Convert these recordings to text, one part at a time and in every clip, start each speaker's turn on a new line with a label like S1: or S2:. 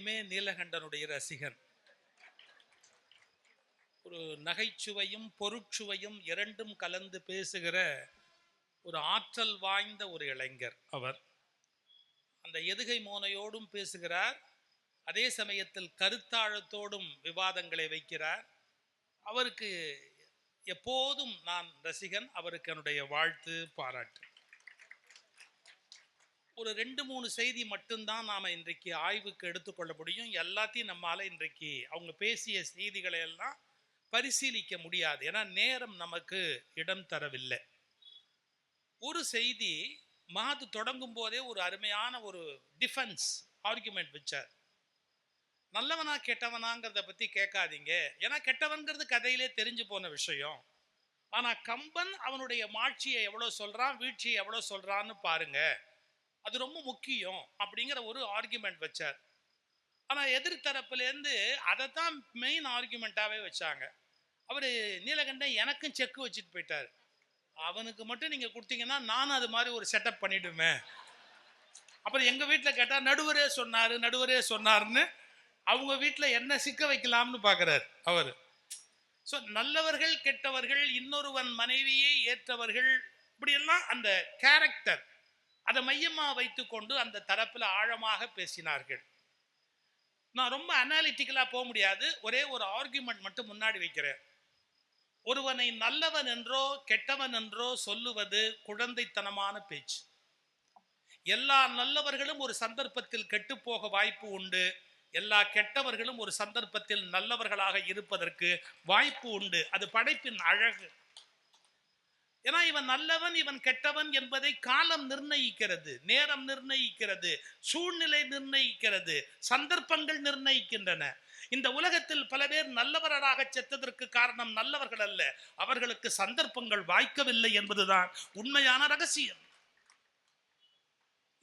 S1: எப்பயுமே நீலகண்டனுடைய ரசிகன். ஒரு நகைச்சுவையும் பொருட்சுவையும் இரண்டும் கலந்து பேசுகிற ஒரு ஆற்றல் வாய்ந்த ஒரு இளைஞர் அவர். அந்த எதுகை மோனையோடும் பேசுகிறார் அதே சமயத்தில் கருத்தாழத்தோடும் விவாதங்களை வைக்கிறார். அவருக்கு எப்போதும் நான் ரசிகன் அவருக்கு என்னுடைய வாழ்த்து பாராட்டு. ஒரு ரெண்டு மூணு செய்தி மட்டும்தான் நாம் இன்றைக்கு ஆய்வுக்கு எடுத்துக்கொள்ள முடியும். எல்லாத்தையும் நம்மால இன்றைக்கு அவங்க பேசிய செய்திகளை எல்லாம் பரிசீலிக்க முடியாது. ஏன்னா நேரம் நமக்கு இடம் தரவில்லை. ஒரு செய்தி மாது தொடங்கும் போதே ஒரு அருமையான ஒரு டிஃபென்ஸ் ஆர்குமெண்ட் வச்சார். நல்லவனா கெட்டவனாங்கிறத பற்றி கேட்காதீங்க. ஏன்னா கெட்டவன்கிறது கதையிலே தெரிஞ்சு போன விஷயம். ஆனால் கம்பன் அவனுடைய மாட்சியை எவ்வளோ சொல்கிறான் வீழ்ச்சியை எவ்வளோ சொல்கிறான்னு பாருங்கள் அது ரொம்ப முக்கியம் அப்படிங்கிற ஒரு ஆர்குமெண்ட் வச்சார். ஆனால் எதிர்த்தரப்புலேருந்து அதை தான் மெயின் ஆர்குமெண்ட்டாவே வச்சாங்க. அவர் நீலகண்டன் எனக்கும் செக் வச்சுட்டு போயிட்டார். அவனுக்கு மட்டும் நீங்கள் கொடுத்தீங்கன்னா நானும் அது மாதிரி ஒரு செட்டப் பண்ணிவிடுமே அப்புறம் எங்கள் வீட்டில் கேட்டால் நடுவரே சொன்னார் நடுவரே சொன்னார்னு அவங்க வீட்டில் என்ன சிக்க வைக்கலாம்னு பார்க்குறாரு அவர். ஸோ நல்லவர்கள் கெட்டவர்கள் இன்னொருவன் மனைவியை ஏற்றவர்கள் இப்படியெல்லாம் அந்த கேரக்டர் அதை மையமாக வைத்துக்கொண்டு அந்த தரப்பில் ஆழமாக பேசினார்கள். நான் ரொம்ப அனாலிட்டிக்கலாக போக முடியாது. ஒரே ஒரு ஆர்குமெண்ட் மட்டும் முன்னாடி வைக்கிறேன். ஒருவனை நல்லவன் என்றோ கெட்டவன் என்றோ சொல்லுவது குழந்தைத்தனமான பேச்சு. எல்லா நல்லவர்களும் ஒரு சந்தர்ப்பத்தில் கெட்டுப்போக வாய்ப்பு உண்டு. எல்லா கெட்டவர்களும் ஒரு சந்தர்ப்பத்தில் நல்லவர்களாக இருப்பதற்கு வாய்ப்பு உண்டு. அது படைப்பின் அழகு. ஏன்னா இவன் நல்லவன் இவன் கெட்டவன் என்பதை காலம் நிர்ணயிக்கிறது நேரம் நிர்ணயிக்கிறது சூழ்நிலை நிர்ணயிக்கிறது சந்தர்ப்பங்கள் நிர்ணயிக்கின்றன. இந்த உலகத்தில் பல பேர் நல்லவராக செத்ததற்கு காரணம் நல்லவர்கள் அல்ல. அவர்களுக்கு சந்தர்ப்பங்கள் வாய்க்கவில்லை என்பதுதான் உண்மையான ரகசியம்.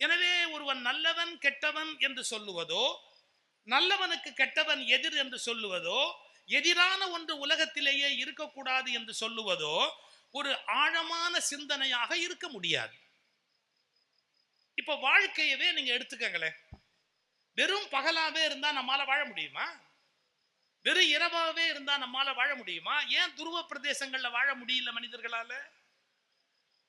S1: எனவே ஒருவன் நல்லவன் கெட்டவன் என்று சொல்லுவதோ நல்லவனுக்கு கெட்டவன் எதிர் என்று சொல்லுவதோ எதிரான ஒன்று உலகத்திலேயே இருக்கக்கூடாது என்று சொல்லுவதோ ஒரு ஆழமான சிந்தனையாக இருக்க முடியாது. இப்ப வாழ்க்கையவே நீங்க எடுத்துக்கங்களேன். வெறும் பகலாவே இருந்தா நம்மால வாழ முடியுமா? வெறும் இரவாவே இருந்தா நம்மால வாழ முடியுமா? ஏன் துருவ பிரதேசங்கள்ல வாழ முடியல மனிதர்களால?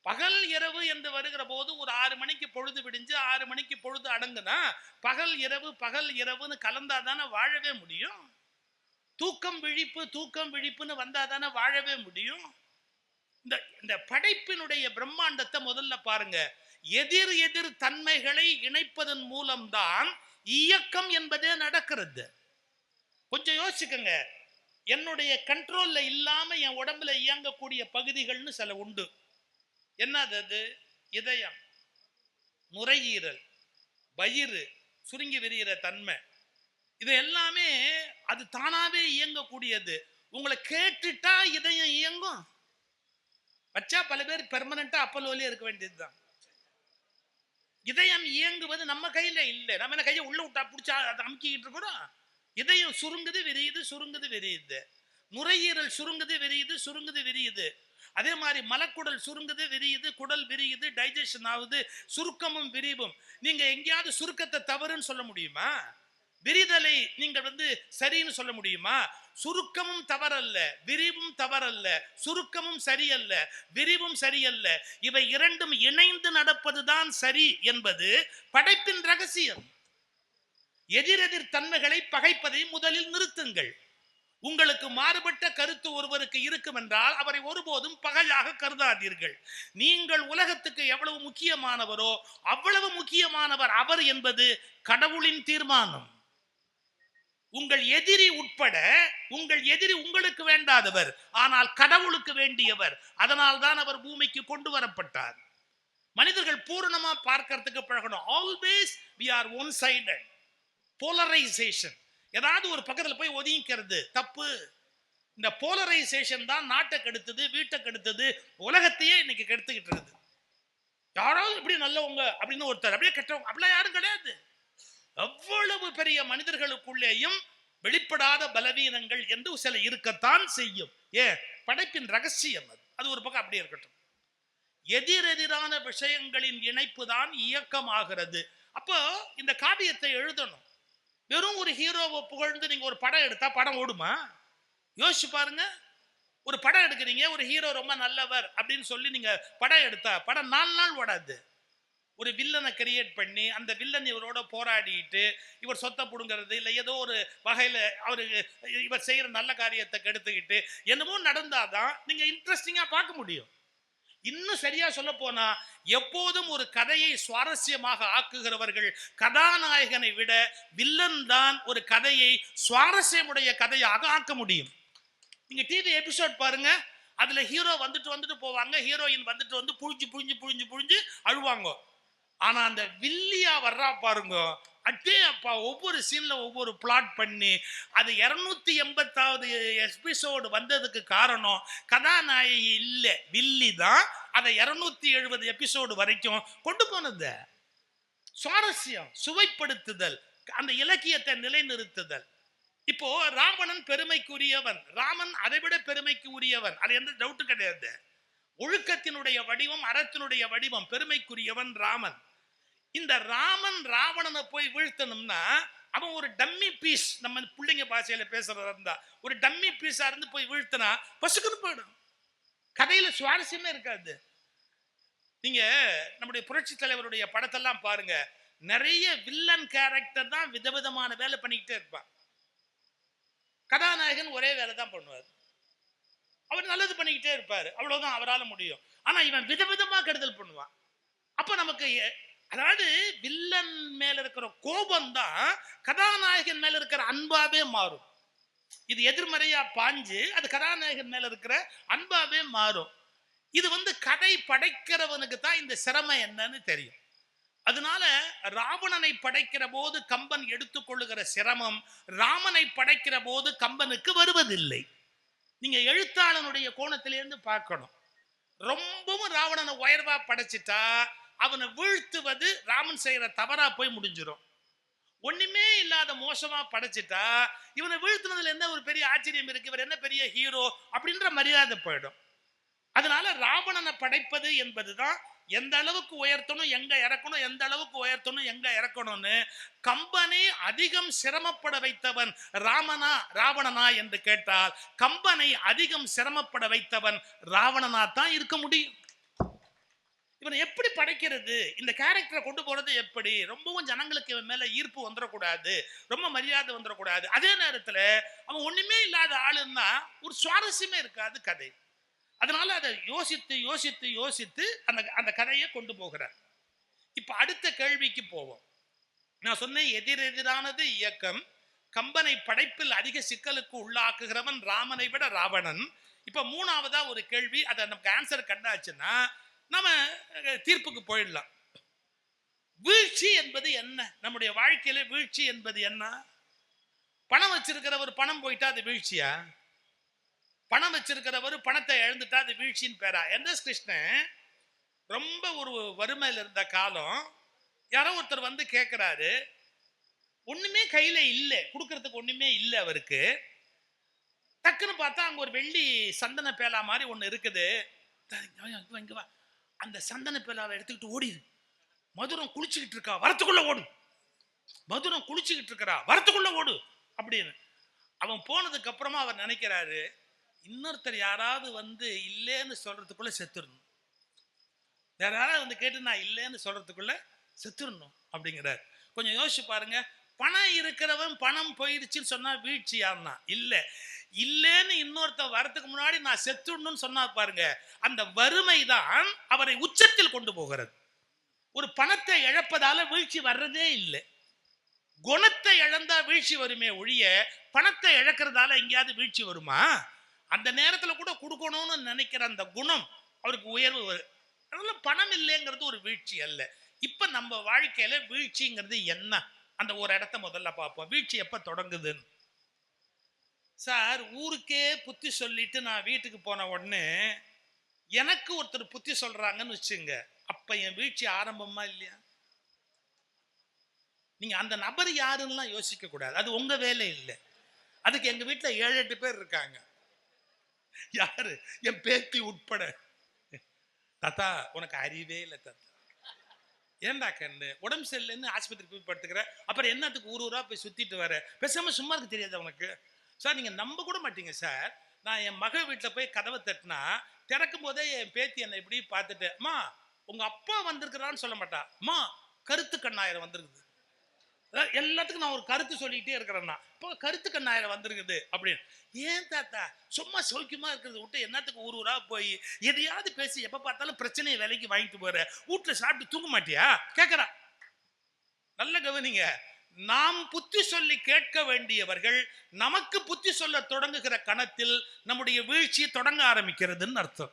S1: பகல் இரவு என்று வருகிற போது ஒரு ஆறு மணிக்கு பொழுது விடிஞ்சு ஆறு மணிக்கு பொழுது அடங்குனா பகல் இரவு பகல் இரவுன்னு கலந்தா தானே வாழவே முடியும்? தூக்கம் விழிப்பு தூக்கம் விழிப்புன்னு வந்தா தானே வாழவே முடியும்? இந்த இந்த படைப்பினுடைய பிரம்மாண்டத்தை முதல்ல பாருங்க. எதிர் எதிர் தன்மைகளை இணைப்பதன் மூலம்தான் இயக்கம் என்பதே நடக்கிறது. கொஞ்சம் யோசிச்சுக்கோங்க. என்னுடைய கண்ட்ரோல்ல இல்லாம என் உடம்புல இயங்கக்கூடிய பகுதிகள்னு சில உண்டு. என்னது அது? இதயம் நுரையீரல் வயிறு சுருங்கி விரிகிற தன்மை. இது எல்லாமே அது தானாவே இயங்கக்கூடியது. உங்களை கேட்டுட்டா இதயம் இயங்கும். வச்சா பல பேர் பெர்மனண்டா அப்பலோலே இருக்க வேண்டியதுதான். இதயம் இயங்குவது நம்ம கையில இல்லை. நம்ம என்ன கையை உள்ள விட்டா பிடிச்சா அதை அமுக்கிக்கிட்டு இருக்கிறோம் இதயம் சுருங்குது விரியுது சுருங்குது விரியுது. நுரையீரல் சுருங்குது விரியுது சுருங்குது விரியுது. அதே மாதிரி மலக்குடல் சுருங்குது விரியுது குடல் விரியுது டைஜஷன் ஆகுது சுருக்கமும் விரிவும். நீங்க எங்கேயாவது சுருக்கத்தை தவறுன்னு சொல்ல முடியுமா? விரிதலை நீங்கள் வந்து சரின்னு சொல்ல முடியுமா? சுருக்கமும் தவறல்ல விரிவும் தவறல்ல சுருக்கமும் சரியல்ல விரிவும் சரியல்ல. இவை இரண்டும் இணைந்து நடப்பதுதான் சரி என்பது படைப்பின் ரகசியம். எதிரெதிர் தன்மைகளை பகைப்பதை முதலில் நிறுத்துங்கள். உங்களுக்கு மாறுபட்ட கருத்து ஒருவருக்கு இருக்கும் என்றால் அவரை ஒருபோதும் பகையாக கருதாதீர்கள். நீங்கள் உலகத்துக்கு எவ்வளவு முக்கியமானவரோ அவ்வளவு முக்கியமானவர் அவர் என்பது கடவுளின் தீர்மானம். உங்கள் எதிரி உட்பட உங்கள் எதிரி உங்களுக்கு வேண்டாதவர் ஆனால் கடவுளுக்கு வேண்டியவர். அதனால் தான் அவர் பூமிக்கு கொண்டு வரப்பட்டார். மனிதர்கள் பூரணமா பார்க்கறதுக்கு பழகணும். Always we are one sided polarization ஏதாவது ஒரு பக்கத்தில் போய் ஒதுங்கிக்கிறது தப்பு. இந்த போலரைசேஷன் தான் நாட்டை கெடுத்தது வீட்டை கெடுத்தது உலகத்தையே இன்னைக்கு கெடுத்துக்கிட்டு இருக்குது. யாராவது இப்படி நல்லவங்க அப்படின்னு ஒருத்தர். அப்படியே கெட்டவங்க. அப்படிலாம் யாரும் கிடையாது. எவ்வளவு பெரிய மனிதர்களுக்குள்ளேயும் வெளிப்படாத பலவீனங்கள் என்று சில இருக்கத்தான் செய்யும். ஏ படைப்பின் ரகசியம் அது. அது ஒரு பக்கம் அப்படியே இருக்கட்டும். எதிரெதிரான விஷயங்களின் இணைப்பு தான் இயக்கமாகிறது. அப்போ இந்த காவியத்தை எழுதணும். வெறும் ஒரு ஹீரோவை புகழ்ந்து நீங்க ஒரு படம் எடுத்தா படம் ஓடுமா? யோசிச்சு பாருங்க. ஒரு படம் எடுக்கிறீங்க ஒரு ஹீரோ ரொம்ப நல்லவர் அப்படின்னு சொல்லி நீங்க படம் எடுத்தா படம் நாலு நாள் ஓடாது. ஒரு வில்லனை கிரியேட் பண்ணி அந்த வில்லன் இவரோட போராடிட்டு இவர் சொத்தை பிடுங்கிறது இல்லை ஏதோ ஒரு வகையில் அவர் இவர் செய்கிற நல்ல காரியத்தை கெடுத்துக்கிட்டு என்னமோ நடந்தால் தான் நீங்கள் இன்ட்ரெஸ்டிங்காக பார்க்க முடியும். இன்னும் சரியா சொல்ல போனா எப்போதும் ஒரு கதையை சுவாரஸ்யமாக ஆக்குகிறவர்கள் கதாநாயகனை விட வில்லன் தான் ஒரு கதையை சுவாரஸ்யமுடைய கதையாக ஆக்க முடியும். நீங்க டிவி எபிசோட் பாருங்க அதுல ஹீரோ வந்துட்டு வந்துட்டு போவாங்க ஹீரோயின் வந்துட்டு வந்து புழிஞ்சு புழிஞ்சு புழிஞ்சு புழிஞ்சு அழுவாங்க. ஆனா அந்த வில்லியா வர்றா பாருங்க. அட்டே அப்பா ஒவ்வொரு சீன்ல ஒவ்வொரு பிளாட் பண்ணி அது இரநூத்தி எண்பத்தாவது எபிசோடு வந்ததுக்கு காரணம் கதாநாயகி இல்லை. வில்லி தான் அதை இரநூத்தி எழுபது எபிசோடு வரைக்கும் கொண்டு போனது. சுவாரஸ்யம் சுவைப்படுத்துதல் அந்த இலக்கியத்தை நிலைநிறுத்துதல். இப்போ ராவணன் பெருமைக்குரியவன். ராமன் அதை விட பெருமைக்கு உரியவன். அது எந்த டவுட்டு கிடையாது. ஒழுக்கத்தினுடைய வடிவம் அறத்தினுடைய வடிவம் பெருமைக்குரியவன் ராமன். இந்த ராமன் ராவணனை போய் வீழ்த்தணும்னா அவன் ஒரு டம்மி பீஸ் நம்ம பிள்ளைங்க பாஷையில பேசுறதா இருந்தா ஒரு டம்மி பீஸா இருந்து போய் வீழ்த்தினா பசுக்குன்னு போயிடும். கதையில சுவாரஸ்யமே இருக்காது. நீங்க நம்முடைய புரட்சி தலைவருடைய படத்தெல்லாம் பாருங்க. நிறைய வில்லன் கேரக்டர் தான் விதவிதமான வேலை பண்ணிக்கிட்டே இருப்பான். கதாநாயகன் ஒரே வேலை தான் பண்ணுவார். அவர் நல்லது பண்ணிக்கிட்டே இருப்பார். அவ்வளவுதான் அவரால் முடியும். ஆனா இவன் விதவிதமா கெடுதல் பண்ணுவான். அப்ப நமக்கு அதாவது வில்லன் மேல இருக்கிற கோபம் தான் கதாநாயகன் மேல இருக்கிற அன்பாவே மாறும். இது எதிர்மறையா பாஞ்சு அது கதாநாயகன் மேல இருக்கிற அன்பாவே மாறும். இது வந்து கதை படைக்கிறவனுக்கு தான் இந்த சிரமம் என்னன்னு தெரியும். அதனால ராவணனை படைக்கிற போது கம்பன் எடுத்துக்கொள்ளுகிற சிரமம் ராமனை படைக்கிற போது கம்பனுக்கு வருவதில்லை. நீங்க எழுத்தாளனுடைய கோணத்திலிருந்து பார்க்கணும். ரொம்பவும் ராவணனை உயர்வா படைச்சிட்டா அவனை வீழ்த்துவது ராமன் செய்கிற தவறா போய் முடிஞ்சிடும் ஒண்ணுமே இல்லாத மோசமா படைச்சிட்டா இவனை வீழ்த்துனதுல என்ன ஒரு பெரிய ஆச்சரியம் இருக்கு? இவர் என்ன பெரிய ஹீரோ அப்படின்ற மரியாதை போயிடும். அதனால ராவணனை படைப்பது என்பதுதான் எந்த அளவுக்கு உயர்த்தணும் எங்க இறக்கணும் எந்த அளவுக்கு உயர்த்தணும் எங்க இறக்கணும்னு கம்பனை அதிகம் சிரமப்பட வைத்தவன் ராமனா ராவணனா என்று கேட்டால் கம்பனை அதிகம் சிரமப்பட வைத்தவன் ராவணனா தான் இருக்க முடியும். இவனை எப்படி படைக்கிறது? இந்த கேரக்டரை கொண்டு போறது எப்படி? ரொம்பவும் ஜனங்களுக்கு இவன் மேல ஈர்ப்பு வந்துடக்கூடாது. ரொம்ப மரியாதை வந்துடக்கூடாது. அதே நேரத்துல அவன் ஒண்ணுமே இல்லாத ஆளுன்னா ஒரு சுவாரஸ்யமே இருக்காது கதை. அதனால அதை யோசித்து யோசித்து யோசித்து அந்த அந்த கதையை கொண்டு போகிறார். இப்ப அடுத்த கேள்விக்கு போவோம். நான் சொன்னேன் எதிரெதிரானது இயக்கம் கம்பனை படைப்பில் அதிக சிக்கலுக்கு உள்ளாக்குகிறவன் ராமனை விட ராவணன். இப்ப மூணாவதா ஒரு கேள்வி அதை நமக்கு ஆன்சர் கண்டாச்சுன்னா நம்ம தீர்ப்புக்கு போயிடலாம். வீழ்ச்சி என்பது என்ன? நம்முடைய வாழ்க்கையில வீழ்ச்சி என்பது என்ன? பணம் வச்சிருக்கிறவர் பணம் போயிட்டா அது வீழ்ச்சியா? பணம் வச்சிருக்கிறவர் பணத்தை இழந்துட்டா அது வீழ்ச்சின்னு பேரா? எந்த கிருஷ்ணன் ரொம்ப ஒரு வறுமையில் இருந்த காலம் யாரோ ஒருத்தர் வந்து கேட்குறாரு ஒன்றுமே கையில் இல்லை. கொடுக்கறதுக்கு ஒன்றுமே இல்லை அவருக்கு. டக்குன்னு பார்த்தா அங்கே ஒரு வெள்ளி சந்தன பேலா மாதிரி ஒன்று இருக்குது. இங்கே வா. அந்த சந்தன பேலாவை எடுத்துக்கிட்டு ஓடிது மதுரம் குளிச்சுக்கிட்டு இருக்கா வரத்துக்குள்ள ஓடு. மதுரம் குளிச்சுக்கிட்டு இருக்கிறா வரத்துக்குள்ள ஓடு அப்படின்னு. அவன் போனதுக்கு அப்புறமா அவர் நினைக்கிறாரு இன்னொருத்தர் யாராவது வந்து இல்லைன்னு சொல்றதுக்குள்ள செத்துடணும். வேற யாராவது வந்து கேட்டு நான் இல்லைன்னு சொல்றதுக்குள்ள செத்துடணும் அப்படிங்கிறார். கொஞ்சம் யோசிச்சு பாருங்க பணம் இருக்கிறவன் பணம் போயிடுச்சுன்னு சொன்னா வீழ்ச்சியான்னா இல்லை. இல்லைன்னு இன்னொருத்த வரதுக்கு முன்னாடி நான் செத்துடணும்னு சொன்னா பாருங்க அந்த வறுமை தான் அவரை உச்சத்தில் கொண்டு போகிறது. ஒரு பணத்தை இழப்பதால வீழ்ச்சி வர்றதே இல்லை. குணத்தை இழந்தா வீழ்ச்சி வருமே ஒழிய பணத்தை இழக்கிறதால எங்கேயாவது வீழ்ச்சி வருமா? அந்த நேரத்தில் கூட கொடுக்கணும்னு நினைக்கிற அந்த குணம் அவருக்கு உயர்வு வரும் அதனால பணம் இல்லைங்கிறது ஒரு வீழ்ச்சி அல்ல. இப்போ நம்ம வாழ்க்கையில் வீழ்ச்சிங்கிறது என்ன? அந்த ஒரு இடத்த முதல்ல பார்ப்போம். வீழ்ச்சி எப்போ தொடங்குதுன்னு. சார் ஊருக்கே புத்தி சொல்லிட்டு நான் வீட்டுக்கு போன உடனே எனக்கு ஒருத்தர் புத்தி சொல்றாங்கன்னு வச்சுங்க. அப்ப என் வீழ்ச்சி ஆரம்பமா இல்லையா? நீங்க அந்த நபர் யாருன்னெலாம் யோசிக்க கூடாது அது உங்க வேலை இல்லை. அதுக்கு எங்க வீட்டுல ஏழு எட்டு பேர் இருக்காங்க. யாரு? என் பேத்தி உட்பட. தாத்தா உனக்கு அறிவே இல்லை தாத்தா. ஏன்டா கண்ணு? உடம்பு சரியில்லைன்னு ஆஸ்பத்திரி போய் படுத்துக்கிற. அப்புறம் என்னத்துக்கு ஊர் ஊரா போய் சுத்திட்டு வர? பேசாம சும்மா இருக்க தெரியாது உனக்கு? சார் நீங்கள் நம்ப கூட மாட்டீங்க சார். நான் என் மக வீட்டில் போய் கதவை தட்டினா திறக்கும் போதே என் பேத்தி என்னை இப்படி பார்த்துட்டு அம்மா உங்கள் அப்பா வந்திருக்கிறான்னு சொல்ல மாட்டா. அம்மா கருத்து கண்ணாயிரம் வந்திருக்குது. எல்லாத்துக்கும் நான் ஒரு கருத்து சொல்லிக்கிட்டே இருக்கிறேன்னா இப்போ கருத்து கண்ணாயிரம் வந்திருக்குது. அப்படின்னு. ஏன் தாத்தா? சும்மா சௌக்கியமாக இருக்கிறத விட்டு என்னத்துக்கு ஊர் ஊராக போய் எதையாவது பேசி எப்போ பார்த்தாலும் பிரச்சனையை விலைக்கு வாங்கிட்டு போகிற வீட்டில் சாப்பிட்டு தூங்க மாட்டியா? கேட்குறா நல்ல கவனிங்க. நாம் புத்தி சொல்லி கேட்க வேண்டியவர்கள் நமக்கு புத்தி சொல்ல தொடங்குகிற கணத்தில் நம்முடைய வீழ்ச்சி தொடங்க ஆரம்பிக்கிறதுன்னு அர்த்தம்.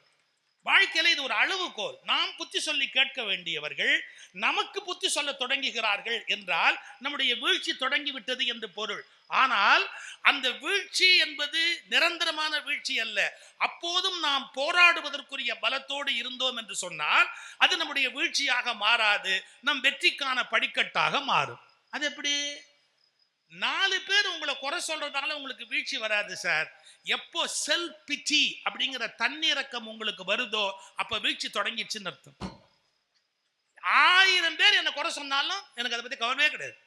S1: வாழ்க்கையில இது ஒரு அளவுகோல் நாம் புத்தி சொல்லி கேட்க வேண்டியவர்கள் நமக்கு புத்தி சொல்ல தொடங்குகிறார்கள் என்றால் நம்முடைய வீழ்ச்சி தொடங்கி விட்டது என்று பொருள். ஆனால் அந்த வீழ்ச்சி என்பது நிரந்தரமான வீழ்ச்சி அல்ல. அப்போதும் நாம் போராடுவதற்குரிய பலத்தோடு இருந்தோம் என்று சொன்னால் அது நம்முடைய வீழ்ச்சியாக மாறாது. நம் வெற்றிக்கான படிக்கட்டாக மாறும். அது எப்படி? நாலு பேர் உங்களை குறை சொல்றதால உங்களுக்கு வீழ்ச்சி வராது சார். எப்போ செல் பிட்டி அப்படிங்கிற தன்னிறக்கம் உங்களுக்கு வருதோ அப்ப வீழ்ச்சி தொடங்கிடுச்சுன்னு அர்த்தம். ஆயிரம் பேர் என்ன குறை சொன்னாலும் எனக்கு அதை பத்தி கவனமே கிடையாது.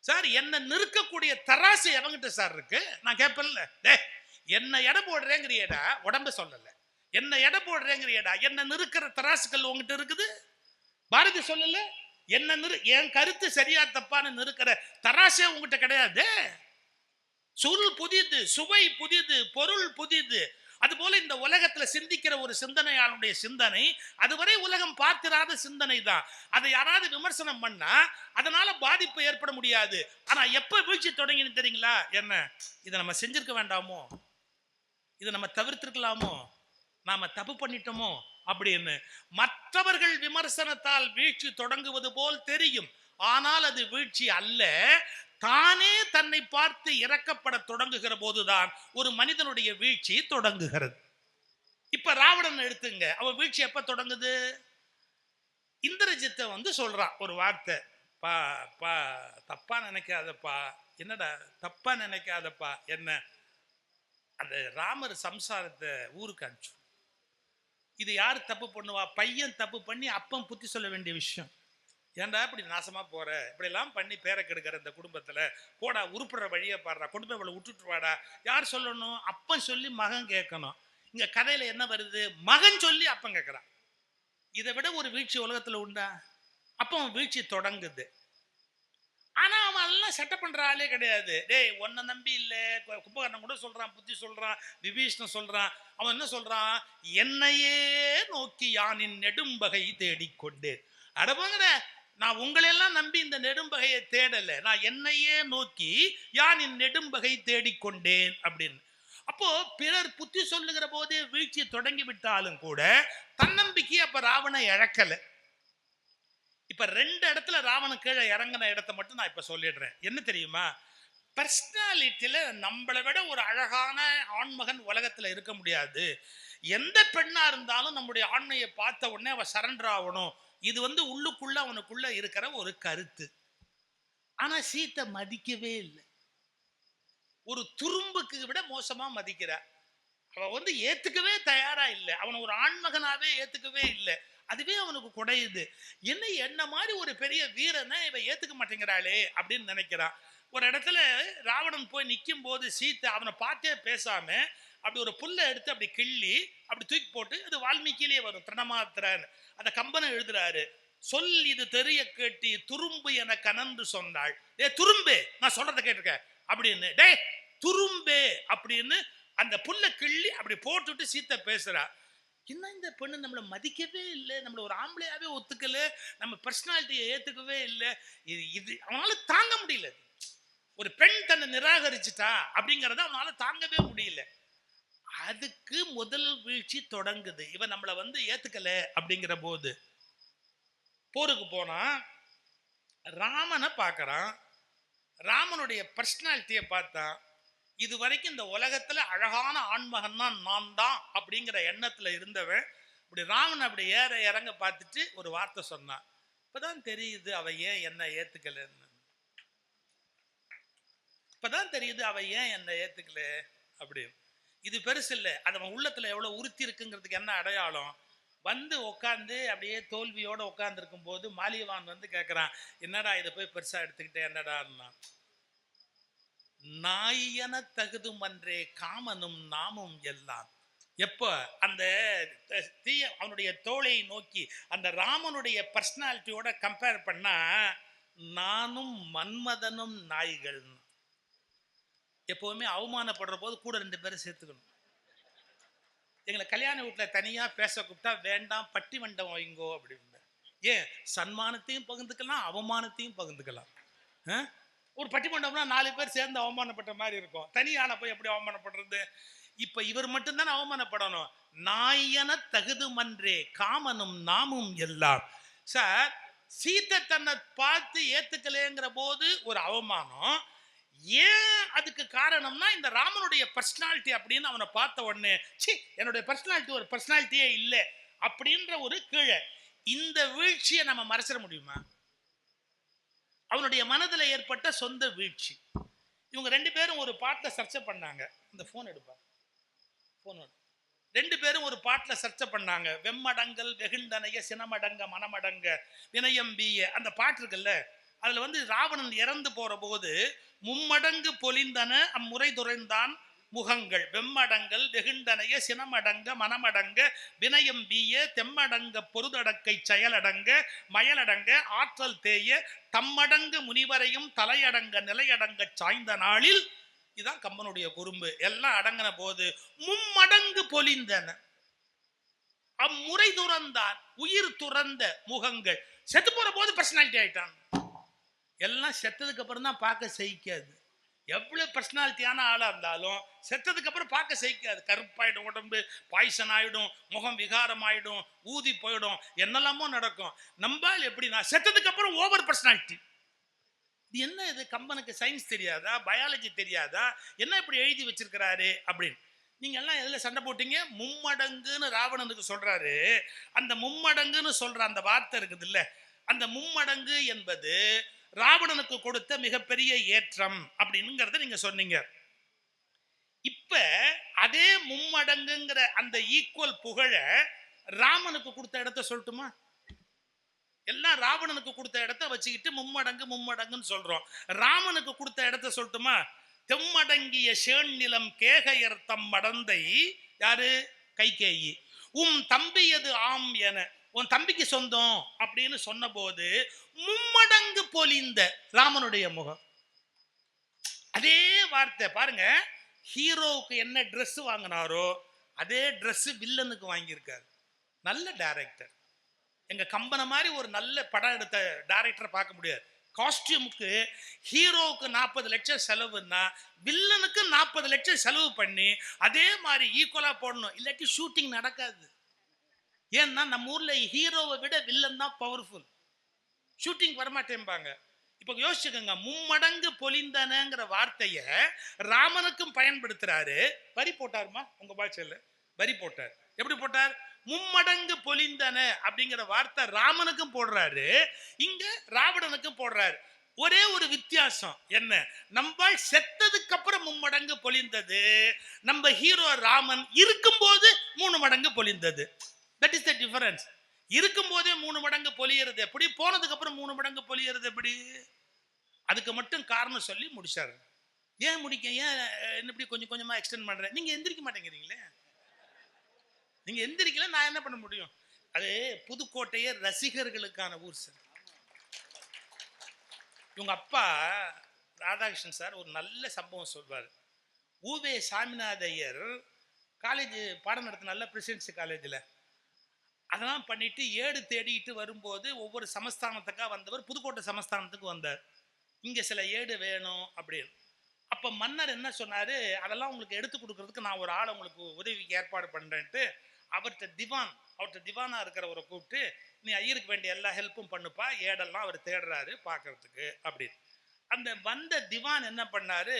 S1: சார் என்ன நிறுக்கக்கூடிய தராசு எவங்கிட்ட சார் இருக்கு? நான் கேட்பேன்ல டே என்ன எடை போடுறேங்கிறியடா உடம்பு சொல்லல. என்ன எடை போடுறேங்கிறியடா என்ன நிறுக்கிற தராசுகள் உங்ககிட்ட இருக்குது? பாரதி சொல்லலை? என்ன நிறு என் கருத்து சரியா தப்பான்னு நிறுக்கிற தராசே உங்ககிட்ட கிடையாது. சுருள் புதியது சுவை புதியது பொருள் புதியது அதுபோல இந்த உலகத்துல சிந்திக்கிற ஒரு சிந்தனையாளனுடைய சிந்தனை அதுவரை உலகம் பார்த்திராத சிந்தனை தான் அதை யாராவது விமர்சனம் பண்ணா அதனால பாதிப்பு ஏற்பட முடியாது. ஆனா எப்ப வீழ்ச்சி தொடங்கினு தெரியுங்களா? என்ன? இதை நம்ம செஞ்சிருக்க வேண்டாமோ? இதை நம்ம தவிர்த்திருக்கலாமோ? நாம தப்பு பண்ணிட்டோமோ? அப்படின்னு மற்றவர்கள் விமர்சனத்தால் வீழ்ச்சி தொடங்குவது போல் தெரியும். ஆனால் அது வீழ்ச்சி அல்ல. தானே தன்னை பார்த்து இறக்கப்பட தொடங்குகிற போதுதான் ஒரு மனிதனுடைய வீழ்ச்சி தொடங்குகிறது. இப்ப ராவணன் எடுத்துங்க. அவன் வீழ்ச்சி எப்ப தொடங்குது? இந்திரஜித்தை வந்து சொல்றான் ஒரு வார்த்தை. பா பா தப்பா நினைக்காதப்பா. என்னடா தப்பா நினைக்காதப்பா. என்ன? அந்த ராமர் சம்சாரத்தை ஊருக்கு அனுப்பிச்சு இது யார் தப்பு பண்ணுவா? பையன் தப்பு பண்ணி அப்பன் புத்தி சொல்ல வேண்டிய விஷயம். ஏன்டா இப்படி நாசமாக போகிற இப்படிலாம் பண்ணி பேரை கெடுக்கிற இந்த குடும்பத்தில் போடா உருப்புற வழியை பாடுறா குடும்பம் இவ்வளோ விட்டுட்டு வாடா. யார் சொல்லணும்? அப்பன் சொல்லி மகன் கேட்கணும். இங்கே கதையில் என்ன வருது? மகன் சொல்லி அப்பன் கேட்குறான் இதை விட ஒரு வீழ்ச்சி உலகத்தில் உண்டா? அப்போ வீழ்ச்சி தொடங்குது. ஆனால் அவன் அதெல்லாம் செட்டப் பண்ணுற ஆளே கிடையாது. டேய் உன்னை நம்பி இல்லை. கும்பகர்ணன் கூட சொல்கிறான் புத்தி சொல்கிறான் விபீஷ்ணன் சொல்கிறான் அவன் என்ன சொல்கிறான் என்னையே நோக்கி யானின் நெடும்பகை தேடிக்கொண்டு. அடபோங்கட நான் உங்களையெல்லாம் நம்பி இந்த நெடும்பகையை தேடலை. நான் என்னையே நோக்கி யானின் நெடும்பகை தேடிக்கொண்டேன் அப்படின்னு. அப்போ பிறர் புத்தி சொல்லுகிற போதே வீழ்ச்சி தொடங்கி விட்டாலும் கூட தன்னம்பிக்கை அப்ப ராவண இழக்கலை. இப்ப ரெண்டு இடத்துல ராவணன் கீழே இறங்கின இடத்த மட்டும் நான் இப்ப சொல்லிடுறேன். என்ன தெரியுமா? பர்சனாலிட்டியில நம்மளை விட ஒரு அழகான ஆண்மகன் உலகத்துல இருக்க முடியாது. எந்த பெண்ணா இருந்தாலும் நம்முடைய ஆண்மையை பார்த்த உடனே அவன் சரண்டர் ஆகணும். இது வந்து உள்ளுக்குள்ள அவனுக்குள்ள இருக்கிற ஒரு கருத்து. ஆனா சீத்தை மதிக்கவே இல்லை. ஒரு துரும்புக்கு விட மோசமா மதிக்கிறா. அவன் வந்து ஏத்துக்கவே தயாரா இல்லை. அவனை ஒரு ஆண்மகனாவே ஏத்துக்கவே இல்லை. அதுவே அவனுக்கு குடையுது. என்ன என்ன மாதிரி ஒரு பெரிய வீரனை இவ ஏத்துக்க மாட்டேங்கிறாளே அப்படின்னு நினைக்கிறான். ஒரு இடத்துல ராவணன் போய் நிற்கும் போது சீத்தை அவனை பார்த்தே பேசாம அப்படி ஒரு புல்லை எடுத்து அப்படி கிள்ளி அப்படி தூக்கி போட்டு அது வால்மீகிலேயே வரும். திரணமாத்திரன். அந்த கம்பனை எழுதுறாரு சொல் இது தெரிய கேட்டி துரும்பு என கனன்று சொன்னாள். ஏ துரும்பே நான் சொல்றத கேட்டிருக்கேன். அப்படின்னு டே துரும்பே அப்படின்னு அந்த புல்லை கிள்ளி அப்படி போட்டுட்டு சீத்தை பேசுறா. என்ன இந்த பெண்ணு நம்மளை மதிக்கவே இல்லை நம்மளை ஒரு ஆம்பளையாவே ஒத்துக்கல நம்ம பர்சனாலிட்டியை ஏத்துக்கவே இல்லை. இது இது அவனால தாங்க முடியல. ஒரு பெண் தன்னை நிராகரிச்சுட்டா அப்படிங்கறத அவனால தாங்கவே முடியல. அதுக்கு முதல் வீழ்ச்சி தொடங்குது. இவன் நம்மளை வந்து ஏத்துக்கல அப்படிங்கிற போது. போருக்கு போனா ராமனை பார்க்கறான். ராமனுடைய பர்சனாலிட்டியை பார்த்தான். இது வரைக்கும் இந்த உலகத்துல அழகான ஆண்மகன் தான் நான் தான் அப்படிங்கிற எண்ணத்துல இருந்தவன். இப்படி ராமன் அப்படி ஏற இறங்க பார்த்துட்டு ஒரு வார்த்தை சொன்னான். இப்பதான் தெரியுது அவ ஏன் என்ன ஏத்துக்கலன்னு. இப்பதான் தெரியுது அவ ஏன் என்ன ஏத்துக்கல அப்படின்னு. இது பெருசு இல்லை. அதன் உள்ளத்துல எவ்வளவு உறுத்தி இருக்குங்கிறதுக்கு என்ன அடையாளம்? வந்து உட்காந்து அப்படியே தோல்வியோட உட்காந்துருக்கும் போது மாலியவான் வந்து கேட்குறான் என்னடா இதை போய் பெருசா எடுத்துக்கிட்டே? என்னடான்னா? நாயன தகுதுமன்றே காமனும் நாமும் எல்லாம். எப்போ? அந்த தீய அவனுடைய தோளை நோக்கி அந்த ராமனுடைய பர்சனாலிட்டியோட கம்பேர் பண்ணா நானும் மன்மதனும் நாய்கள் எப்போவுமே அவமானப்படுற போது கூட ரெண்டு பேரும் சேர்த்துக்கணும். எங்களை கல்யாண வீட்டில் தனியாக பேச கூப்பிட்டா வேண்டாம் பட்டி மண்டம் வைங்கோ அப்படின்னு ஏன்? சன்மானத்தையும் பகிர்ந்துக்கலாம் அவமானத்தையும் பகிர்ந்துக்கலாம். ஆ? ஒரு பட்டிமண்டபம்னா நாலு பேர் சேர்ந்து அவமானப்பட்ட மாதிரி இருக்கும். தனியான போய் எப்படி அவமானப்படுறது? இப்ப இவர் மட்டும்தானே அவமானப்படணும். நாயன தகுதுமன்றே காமனும் நாமும் எல்லாம். சார் சீத்தை தன்னை பார்த்து ஏத்துக்கலைங்கிற போது ஒரு அவமானம். ஏன் அதுக்கு காரணம்னா இந்த ராமனுடைய பர்சனாலிட்டி அப்படின்னு அவனை பார்த்த உடனே சி என்னுடைய பர்சனாலிட்டி ஒரு பர்சனாலிட்டியே இல்லை அப்படின்ற ஒரு கீழே. இந்த வீழ்ச்சியை நம்ம மறைச்சிட முடியுமா? அவனுடைய மனதில் ஏற்பட்ட சொந்த வீழ்ச்சி. இவங்க ரெண்டு பேரும் ஒரு பாட்டில் சர்ச்சை பண்ணாங்க. இந்த ஃபோன் எடுப்பார் ஃபோன் ரெண்டு பேரும் ஒரு பாட்டில் சர்ச்சை பண்ணாங்க. வெம்மடங்கல் வெகுண்டனைய சினமடங்க மனமடங்க வினயம் பிய அந்த பாட்டு இருக்குல்ல அதுல வந்து ராவணன் இறந்து போகிற போது மும்மடங்கு பொலிந்தன அம்முறை துறைந்தான் முகங்கள் வெம்மடங்கள் வெகுண்டனைய சினமடங்க மனமடங்க வினயம் வீய தெம்மடங்க பொருதடக்கை செயலடங்க மயலடங்க ஆற்றல் தேய தம்மடங்கு முனிவரையும் தலையடங்க நிலையடங்க சாய்ந்த நாளில் இதுதான் கம்பனுடைய குறும்பு. எல்லாம் அடங்கின போது மும்மடங்கு பொலிந்தன. அம்முறை துறந்தான் உயிர் துறந்த முகங்கள். செத்து போற போது பர்சனாலிட்டி ஆயிட்டான். எல்லாம் செத்ததுக்கு அப்புறம் தான் பார்க்க சகிக்காது எவ்வளவு பர்சனாலிட்டியான ஆளா இருந்தாலும் செத்ததுக்கு அப்புறம் பார்க்க சகிக்காது. கருப்பாயிடும் உடம்பு பாய்சன் ஆயிடும் முகம் விகாரம் ஆயிடும் ஊதி போயிடும் என்னெல்லாமோ நடக்கும். நம்பால் எப்படின்னா செத்ததுக்கு அப்புறம் ஓவர் பர்சனாலிட்டி இது என்ன இது? கம்பனுக்கு சயின்ஸ் தெரியாதா? பயாலஜி தெரியாதா? என்ன இப்படி எழுதி வச்சிருக்கிறாரு அப்படின்னு. நீங்க எல்லாம் எதுல சண்டை போட்டீங்க? மும்மடங்குன்னு ராவணனுக்கு சொல்றாரு. அந்த மும்மடங்குன்னு சொல்ற அந்த வார்த்தை இருக்குது இல்ல அந்த மும்மடங்கு என்பது ராவணனுக்கு கொடுத்த மிகப்பெரிய ஏற்றம் அப்படின்னுங்கிறத நீங்க சொன்னீங்க. இப்ப அதே மும்மடங்குங்கிற அந்த ஈக்குவல் புகழ ராமனுக்கு கொடுத்த இடத்த சொல்லட்டுமா? எல்லாம் ராவணனுக்கு கொடுத்த இடத்த வச்சுக்கிட்டு மும்மடங்கு மும்மடங்குன்னு சொல்றோம். ராமனுக்கு கொடுத்த இடத்த சொல்லட்டுமா? தெம்மடங்கிய சேண்நிலம் கேகையர் தம் மடந்தை யாரு? கைகேயி. உம் தம்பியது ஆம் என. உன் தம்பிக்கு சொந்தம் அப்படின்னு சொன்னபோது மும்மடங்கு பொலிந்த ராமனுடைய முகம். அதே வார்த்தை பாருங்க. ஹீரோவுக்கு என்ன ட்ரெஸ் வாங்கினாரோ அதே ட்ரெஸ்ஸு வில்லனுக்கு வாங்கியிருக்காரு. நல்ல டைரக்டர் எங்க கம்பனை மாதிரி ஒரு நல்ல படம் எடுத்த டைரக்டரை பார்க்க முடியாது. காஸ்டியூமுக்கு ஹீரோவுக்கு நாற்பது லட்சம் செலவுன்னா வில்லனுக்கு நாற்பது லட்சம் செலவு பண்ணி அதே மாதிரி ஈக்குவலாக போடணும். இல்லாட்டி ஷூட்டிங் நடக்காது. ஏன்னா நம்ம ஊர்ல ஹீரோவை விட வில்லன் தான் பவர்ஃபுல் ஷூட்டிங் வரமாட்டேன்பாங்க இப்போ யோசிச்சுக்கோங்க மும்மடங்கு பொலிந்தனங்கிற வார்த்தையை ராமனுக்கும் பயன்படுத்துறாரு. வரி போட்டாருமா? உங்க பாய்ச்சல் வரி போட்டார். எப்படி போட்டார்? மும்மடங்கு பொலிந்தன அப்படிங்கிற வார்த்தை ராமனுக்கும் போடுறாரு. இங்க ராவணனுக்கும் போடுறாரு. ஒரே ஒரு வித்தியாசம் என்ன? நம்ம செத்ததுக்கு அப்புறம் மும்மடங்கு பொலிந்தது. நம்ம ஹீரோ ராமன் இருக்கும்போது மூணு மடங்கு பொலிந்தது. தட் இஸ் த டிஃபரன்ஸ் இருக்கும்போதே மூணு மடங்கு பொலியறது எப்படி? போனதுக்கு அப்புறம் மூணு மடங்கு பொலியறது எப்படி? அதுக்கு மட்டும் காரணம் சொல்லி முடிச்சாரு. ஏன் முடிக்க? ஏன் என்ன இப்படி கொஞ்சம் கொஞ்சமாக எக்ஸ்டெண்ட் பண்றேன் நீங்க எந்திரிக்க மாட்டேங்கிறீங்களே? நீங்க எந்திரிக்கல நான் என்ன பண்ண முடியும்? அது புதுக்கோட்டையே ரசிகர்களுக்கான ஊர் சார். இவங்க அப்பா ராதாகிருஷ்ணன் சார் ஒரு நல்ல சம்பவம் சொல்வார். ஊவே சாமிநாதையர் காலேஜ் பாடம் நடத்த நல்ல பிரசிடென்சி காலேஜில் அதெல்லாம் பண்ணிட்டு ஏடு தேடிட்டு வரும்போது ஒவ்வொரு சமஸ்தானத்துக்காக வந்தவர் புதுக்கோட்டை சமஸ்தானத்துக்கு வந்தார். இங்கே சில ஏடு வேணும் அப்படின்னு. அப்போ மன்னர் என்ன சொன்னார்? அதெல்லாம் உங்களுக்கு எடுத்து கொடுக்கறதுக்கு நான் ஒரு ஆள் உங்களுக்கு உதவிக்கு ஏற்பாடு பண்ணுறேன்ட்டு அவர்கிட்ட திவான் அவர்கிட்ட திவானா இருக்கிறவரை கூப்பிட்டு நீ ஐயருக்கு வேண்டிய எல்லா ஹெல்ப்பும் பண்ணுப்பா ஏடெல்லாம் அவர் தேடுறாரு பார்க்கறதுக்கு அப்படின்னு. அந்த வந்த திவான் என்ன பண்ணாரு?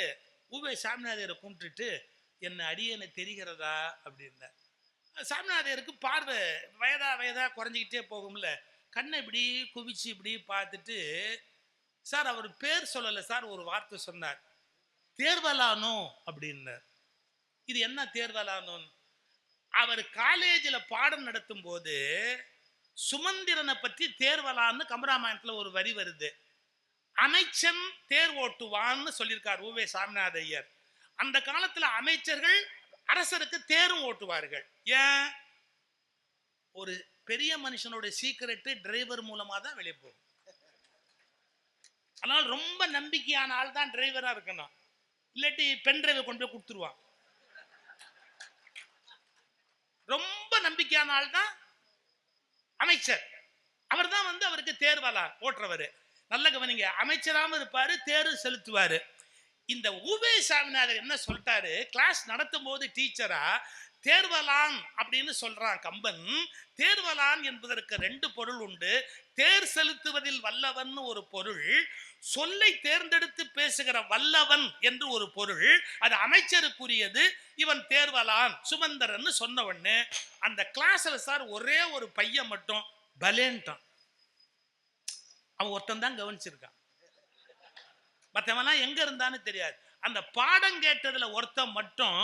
S1: உவே சாமிநாதையரை கும்பிட்டுட்டு என்னை அடியனை தெரிகிறதா? அப்படின்னார். சாமிநாதையருக்கு பார்வை வயதா வயதாக குறைஞ்சிக்கிட்டே போகும்ல. கண்ணை இப்படி குவிச்சு இப்படி பார்த்துட்டு சார் அவர் பேர் சொல்லலை சார் ஒரு வார்த்தை சொன்னார். தேர்வலானோ அப்படின்னார். இது என்ன தேர்வலானோன்னு? அவர் காலேஜில் பாடம் நடத்தும் போது சுமந்திரனை பற்றி தேர்வலான்னு கம்பராமாயணத்தில் ஒரு வரி வருது. அமைச்சன் தேர் ஓட்டுவான்னு சொல்லியிருக்கார் ஊவே சாமிநாத ஐயர் அந்த காலத்தில் அமைச்சர்கள் அரசருக்கு தேரும் ஓட்டுவார்கள். ஏன்? ஒரு பெரிய மனுஷனுடைய சீக்கிரட்டு டிரைவர் மூலமா தான் வெளியே போகும். அதனால் ரொம்ப நம்பிக்கையான ஆள் தான் டிரைவராக இருக்கணும். இல்லாட்டி பென் டிரைவர் கொண்டு போய் கொடுத்துருவான். ரொம்ப நம்பிக்கையான ஆள் தான் அமைச்சர். அவர் தான் வந்து அவருக்கு தேர்வலா ஓட்டுறவர். நல்ல கவனிங்க அமைச்சராகவும் இருப்பார் தேர்வு செலுத்துவார். இந்த உவே சாமிநாதர் என்ன சொல்லிட்டாரு? கிளாஸ் நடத்தும் போது டீச்சரா தேர்வலான் அப்படின்னு சொல்றான் கம்பன். தேர்வலான் என்பதற்கு ரெண்டு பொருள் உண்டு. தேர் செலுத்துவதில் வல்லவன் ஒரு பொருள் சொல்லை தேர்ந்தெடுத்து பேசுகிற வல்லவன் என்று ஒரு பொருள். அது அமைச்சருக்குரியது இவன் தேர்வலான் சுமந்தரன் சொன்ன உடனே அந்த கிளாஸ்ல சார் ஒரே ஒரு பையன் மட்டும் பலேன்ட்டான். அவன் ஒருத்தன் தான் கவனிச்சிருக்கான். மற்றவன்லாம் எங்க இருந்தான்னு தெரியாது. அந்த பாடம் கேட்டதுல ஒருத்தன் மட்டும்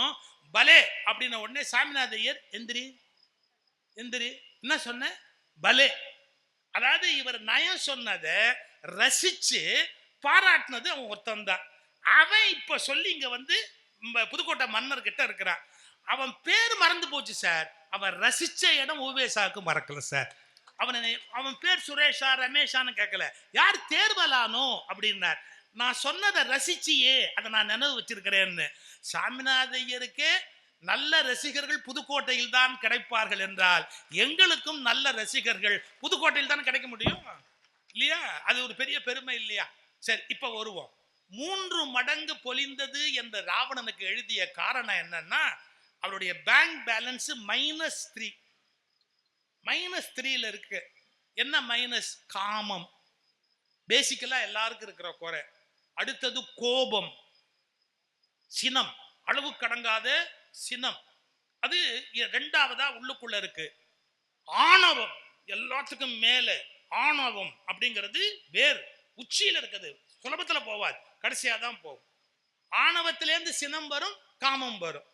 S1: பலே! அப்படின்ன உடனே சாமிநாத ஐயர் எந்திரி எந்திரி. என்ன சொன்ன? பலே! அதாவது இவர் நயம் சொன்னதை ரசிச்சு பாராட்டினது அவன் ஒருத்தன் தான். அவன் இப்ப சொல்லி இங்க வந்து புதுக்கோட்டை மன்னர் கிட்ட இருக்கிறான். அவன் பேர் மறந்து போச்சு சார். அவன் ரசிச்ச இடம் ஓவேசாவுக்கு மறக்கல சார். அவனை அவன் பேர் சுரேஷா ரமேஷான்னு கேட்கல யார் தேர்வலானோ அப்படின்னார். நான் சொன்னதை ரசிச்சியே அதை நான் நினைவு வச்சிருக்கிறேன்னு. சாமிநாதையருக்கே நல்ல ரசிகர்கள் புதுக்கோட்டையில் தான் கிடைப்பார்கள் என்றால் எங்களுக்கும் நல்ல ரசிகர்கள் புதுக்கோட்டையில் தான் கிடைக்க முடியும்? இல்லையா? அது ஒரு பெரிய பெருமை இல்லையா? சரி இப்போ வருவோம். மூன்று மடங்கு பொலிந்தது என்ற ராவணனுக்கு எழுதிய காரணம் என்னன்னா அவருடைய bank balance minus three minus த்ரீல இருக்கு. என்ன மைனஸ் காமம். பேசிக்கலா எல்லாருக்கும் இருக்கிற குறை. அடுத்தது கோபம். சினம். அளவு கடங்காத சினம். அது ரெண்டாவதா உள்ளுக்குள்ள இருக்கு. ஆணவம். எல்லாத்துக்கும் மேல ஆணவம் அப்படிங்கிறது வேர் உச்சியில இருக்குது. சுலபத்துல போவாது கடைசியா தான் போகும். ஆணவத்திலேருந்து சினம் வரும் காமம் வரும்.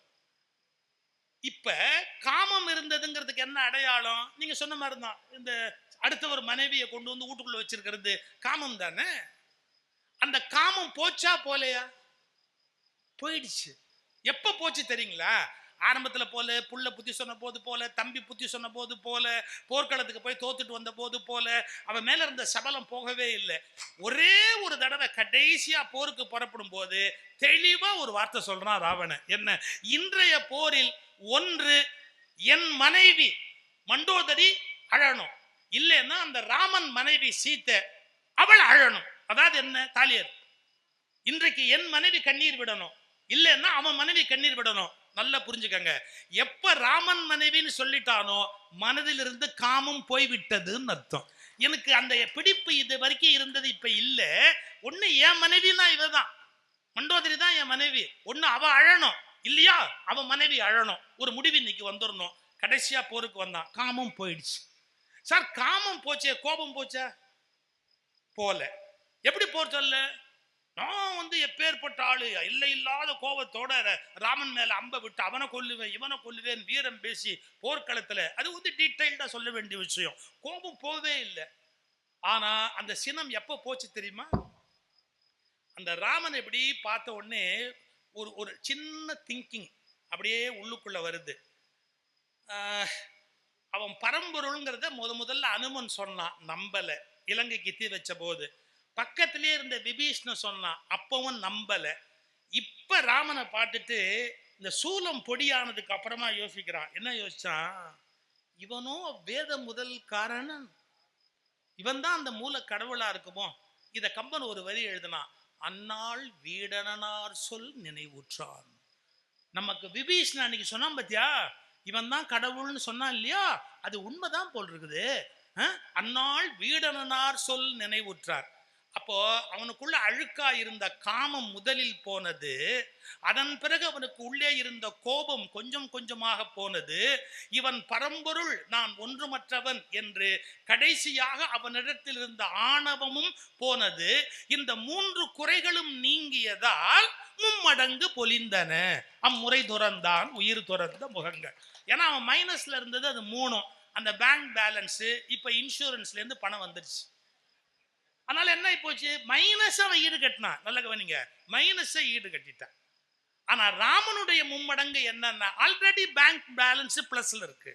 S1: இப்ப காமம் இருந்ததுங்கிறதுக்கு என்ன அடையாளம்? நீங்க சொன்ன மாதிரி தான் இந்த அடுத்த ஒரு மனைவியை கொண்டு வந்து வீட்டுக்குள்ள வச்சிருக்கிறது காமம் தானே? அந்த காமம் போச்சா போலையா? போயிடுச்சு. எப்ப போச்சு தெரியுங்களா? ஆரம்பத்துல போல புள்ள புத்தி சொன்ன போது போல தம்பி புத்தி சொன்ன போது போல போர்க்களத்துக்கு போய் தோத்துட்டு வந்த போது போல அவன் மேல இருந்த சபலம் போகவே இல்லை. ஒரே ஒரு தடவை கடைசியா போருக்கு புறப்படும் போது தெளிவா ஒரு வார்த்தை சொல்றான் ராவணன். என்ன? இன்றைய போரில் ஒன்று என் மனைவி மண்டோதரி அழணும். இல்லைன்னா அந்த ராமன் மனைவி சீத்தை அவள் அழணும். அதாவது என்ன? தாலியர். இன்றைக்கு என் மனைவி கண்ணீர் விடணும். இல்லைன்னா அவன் மனைவி கண்ணீர் விடணும். நல்லா புரிஞ்சுக்கங்க. எப்ப ராமன் மனைவின்னு சொல்லிட்டானோ மனதிலிருந்து காமம் போய்விட்டதுன்னு அர்த்தம். எனக்கு அந்த பிடிப்பு இது வரைக்கும் இருந்தது இப்ப இல்ல. ஒண்ணு என் மனைவினா இவதான். மண்டோதரி தான் என் மனைவி. ஒண்ணு அவ அழணும். இல்லையா? அவன் மனைவி அழணும். ஒரு முடிவு இன்னைக்கு வந்துடணும் கடைசியா போருக்கு வந்தான். காமம் போயிடுச்சு. சார் காமம் போச்சே? கோபம் போச்சா? போல. எப்படி போர் சொல்ல? நான் வந்து எப்பேற்பட்ட ஆளு. இல்லை இல்லாத கோபத்தோட ராமன் மேல அம்ப விட்டு அவனை கொல்லுவேன் இவனை கொல்லுவேன் வீரம் பேசி போர்க்களத்துல. அது வந்து டீட்டெயில்டா சொல்ல வேண்டிய விஷயம். கோபம் போவே இல்லை. ஆனா அந்த சினம் எப்ப போச்சு தெரியுமா? அந்த ராமன் எப்படி பார்த்த உடனே ஒரு ஒரு சின்ன திங்கிங் அப்படியே உள்ளுக்குள்ள வருது. ஆஹ், அவன் பரம்பொருள்ங்கிறத முத முதல்ல அனுமன் சொன்னான் நம்பல. இலங்கைக்கு தீ வச்ச போது பக்கத்திலே இருந்த விபீஷ்ண சொன்னான் அப்பவும் நம்பலை. இப்போ ராமனை பார்த்துட்டு இந்த சூலம் பொடியானதுக்கு அப்புறமா யோசிக்கிறான். என்ன யோசிச்சான் இவனும் வேத முதல் காரணன். இவன் தான் அந்த மூல கடவுளா இருக்குமோ? இத கம்பன் ஒரு வரி எழுதினான் அந்நாள் வீடனார் சொல் நினைவுற்றான். நமக்கு விபீஷன் அன்னைக்கு சொன்னான் பாத்தியா? இவன் தான் கடவுள்னு சொன்னான் இல்லையா? அது உண்மைதான் போல் இருக்குது. அன்னாள் அந்நாள் வீடனார் சொல் நினைவுற்றார். அப்போ அவனுக்குள்ள அழுக்கா இருந்த காமம் முதலில் போனது. அதன் பிறகு அவனுக்கு உள்ளே இருந்த கோபம் கொஞ்சம் கொஞ்சமாக போனது. இவன் பரம்பொருள் நான் ஒன்றுமற்றவன் என்று கடைசியாக அவனிடத்தில் இருந்த ஆணவமும் போனது. இந்த மூன்று குறைகளும் நீங்கியதால் மும்மடங்கு பொலிந்தன. அம்முறை துறந்தான் உயிர் துறந்த முகங்கள். ஏன்னா அவன் மைனஸ்ல இருந்தது அது மூணும். அந்த பேங்க் பேலன்ஸு இப்போ இன்சூரன்ஸ்லேருந்து பணம் வந்துருச்சு. அதனால என்ன ஆகி போச்சு? மைனஸ் அவன் ஈடு கட்டினான். நல்ல கவனிங்க. மைனஸை ஈடு கட்டிட்டான். ஆனா ராமனுடைய மும்மடங்கு என்னன்னா ஆல்ரெடி பேங்க் பேலன்ஸ் பிளஸ்ல இருக்கு.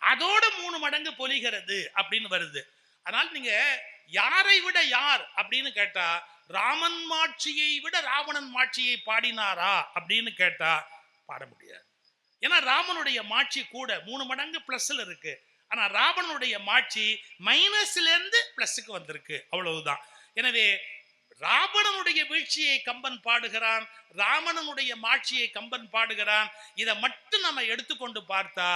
S1: அதோட மூணு மடங்கு பொலிகிறது அப்படின்னு வருது. அதனால நீங்க யாரை விட யார் அப்படின்னு கேட்டா ராமன் மாட்சியை விட ராவணன் மாட்சியை பாடினாரா அப்படின்னு கேட்டா பாட முடியாது. ஏன்னா ராமனுடைய மாட்சி கூட மூணு மடங்கு பிளஸ்ல இருக்கு. ஆனால் ராவணனுடைய மாட்சி மைனஸ்லேருந்து ப்ளஸுக்கு வந்திருக்கு. அவ்வளவுதான். எனவே ராவணனுடைய வீழ்ச்சியை கம்பன் பாடுகிறான் ராவணனுடைய மாட்சியை கம்பன் பாடுகிறான். இதை மட்டும் நம்ம எடுத்துக்கொண்டு பார்த்தா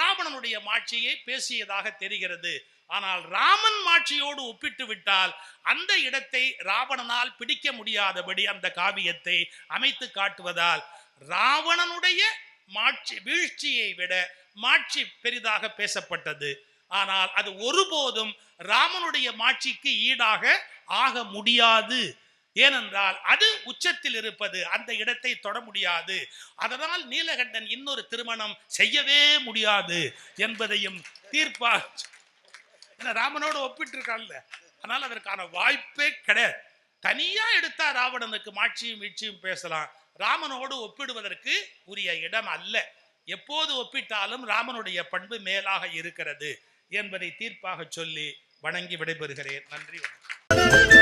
S1: ராவணனுடைய மாட்சியை பேசியதாக தெரிகிறது. ஆனால் ராமன் மாட்சியோடு ஒப்பிட்டு விட்டால் அந்த இடத்தை ராவணனால் பிடிக்க முடியாதபடி அந்த காவியத்தை அமைத்து காட்டுவதால் ராவணனுடைய மாட்சி வீழ்ச்சியை விட மாட்சி பெரிதாக பேசப்பட்டது. ஆனால் அது ஒருபோதும் ராமனுடைய மாட்சிக்கு ஈடாக ஆக முடியாது. ஏனென்றால் அது உச்சத்தில் இருப்பது அந்த இடத்தை தொட முடியாது. அதனால் நீலகண்டன் இன்னொரு திருமணம் செய்யவே முடியாது என்பதையும் தீர்ப்பா ஏன்னா ராமனோடு ஒப்பிட்டு இருக்கான்ல அதனால அதற்கான வாய்ப்பே கிடையாது. தனியா எடுத்தா ராவணனுக்கு மாட்சியும் வீழ்ச்சியும் பேசலாம். ராமனோடு ஒப்பிடுவதற்கு உரிய இடம் அல்ல. எப்போது ஒப்பிட்டாலும் ராமனுடைய பண்பு மேலாக இருக்கிறது என்பதை தீர்ப்பாக சொல்லி வணங்கி விடைபெறுகிறேன். நன்றி வணக்கம்.